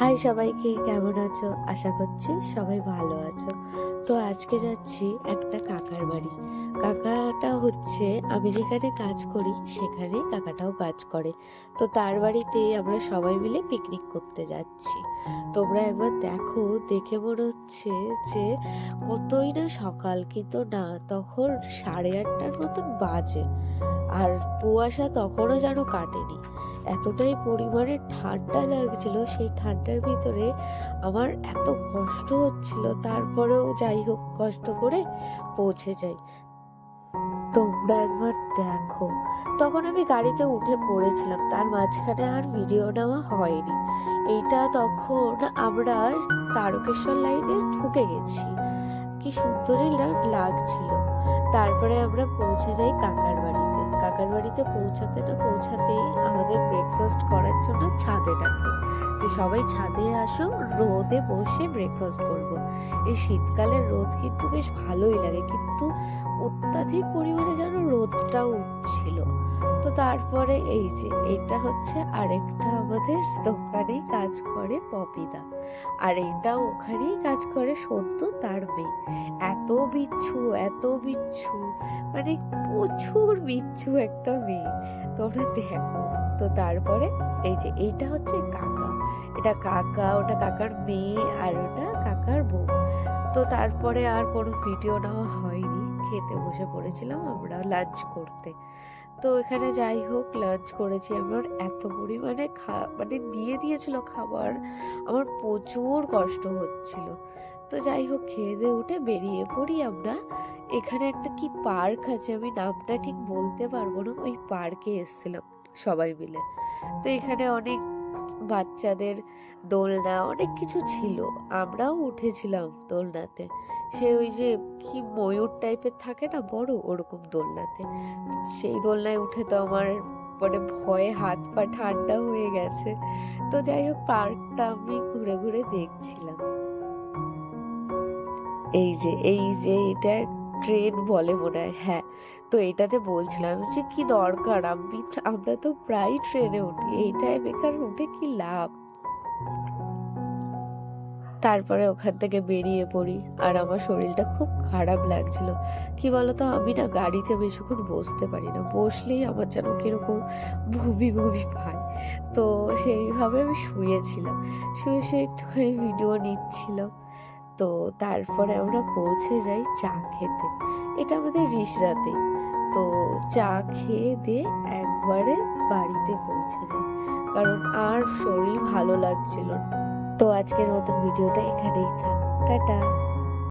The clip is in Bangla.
হাই সবাইকে, কেমন আছো? আশা করছি সবাই ভালো আছো। তো আজকে যাচ্ছি একটা কাকার বাড়ি। কাকাটা হচ্ছে আমি যেখানে কাজ করি সেখানে কাকাটাও কাজ করে। তো তার বাড়িতে আমরা সবাই মিলে পিকনিক করতে যাচ্ছি। তোমরা একবার দেখো, দেখে মনে হচ্ছে যে কতই না সকাল, কিন্তু না, তখন সাড়ে আটটার মতন বাজে। আর কুয়াশা তখনও যেন কাটেনি। এতটাই পরিমাণে ঠান্ডা লাগছিল, সেই ঠান্ডার ভিতরে আমার এত কষ্ট হচ্ছিল, তারপরেও যাই হোক কষ্ট করে পৌঁছে যাই। তোমরা একবার দেখো। তখন আমি গাড়িতে উঠে পড়েছিলাম, তার মাঝখানে আর ভিডিও নেওয়া হয়নি। এইটা তখন আমরা তারকেশ্বর লাইনে ঢুকে গেছি। কি সুন্দরই লাগছিল। তারপরে আমরা পৌঁছে যাই কাকার বাড়িতে। কাকার বাড়িতে পৌঁছাতে না পৌঁছাতেই আমাদের ব্রেকফাস্ট করার জন্য ছাদে ডাকে যে সবাই ছাদে আসো, রোদে বসে ব্রেকফাস্ট করব। এই শীতকালের রোদ কিন্তু বেশ ভালোই লাগে কিন্তু অত্যাধিক পরিমাণে যেন রোদটা উঠছিল তো তারপরে এই যে এটা হচ্ছে আরেকটা আমাদের দোকানেই কাজ করে পপিদা আর এটা ওখানেই কাজ করে সত্য তার মেয়ে। এত বিচ্ছু এত বিচ্ছু মানে প্রচুর বিচ্ছু একটা মেয়ে। তোমরা দেখো। তো তারপরে এই যে, এইটা হচ্ছে কাকা। এটা কাকা, ওটা কাকার মেয়ে আর ওটা কাকার বউ। তো তারপরে আর কোনো ভিডিও নেওয়া হয়নি। খেতে বসে পড়েছিলাম আমরা লাঞ্চ করতে। তো এখানে যাই হোক লাঞ্চ করেছি আমার এত পরিমাণে খা মানে দিয়ে দিয়েছিল খাবার। আমার প্রচুর কষ্ট হচ্ছিল। তো যাই হোক, খেয়ে দিয়ে উঠে বেরিয়ে পড়ি আমরা। এখানে একটা কি পার্ক আছে, আমি নামটা ঠিক বলতে পারব না, ওই পার্কে এসেছিলাম সবাই মিলে। তো এখানে অনেক বাচ্চাদের দোলনা, অনেক কিছু ছিল। আমরাও উঠেছিলাম দোলনাতে। সে ওই যে কি ময়ূর টাইপের থাকে না বড় ওরকম দোলনাতে? সেই দোলনায় উঠে তো আমার মানে ভয়ে হাত পা ঠান্ডা হয়ে গেছে। তো যাই হোক, পার্কটা আমি ঘুরে ঘুরে দেখছিলাম। এই যে এই যে, এটা ট্রেন বলে মনে হয়। হ্যাঁ তো এটাতে বলছিলাম যে, কি দরকার? আমি, আমরা তো প্রায় ট্রেনে উঠি। এইটায় বেকার উঠে কি লাভ? তারপরে ওখান থেকে বেরিয়ে পড়ি। আর আমার শরীরটা খুব খারাপ লাগছিল। কি বলতো, আমি না গাড়িতে বেশিক্ষণ বসতে পারি না। বসলেই আমার যেন কীরকম বমি বমি পায়। তো সেইভাবে আমি শুয়েছিলাম। শুয়ে শুয়ে একটুখানি ভিডিও নিচ্ছিলাম। তো তারপরে আমরা পৌঁছে যাই চা খেতে। এটা আমাদের রিসরাতে তো চা খেয়ে দিয়ে একবারে বাড়িতে পৌঁছে যাই। কারণ আর শরীর ভালো লাগছিল না। তো আজকের মতন ভিডিওটা এখানেই থাক। টাটা।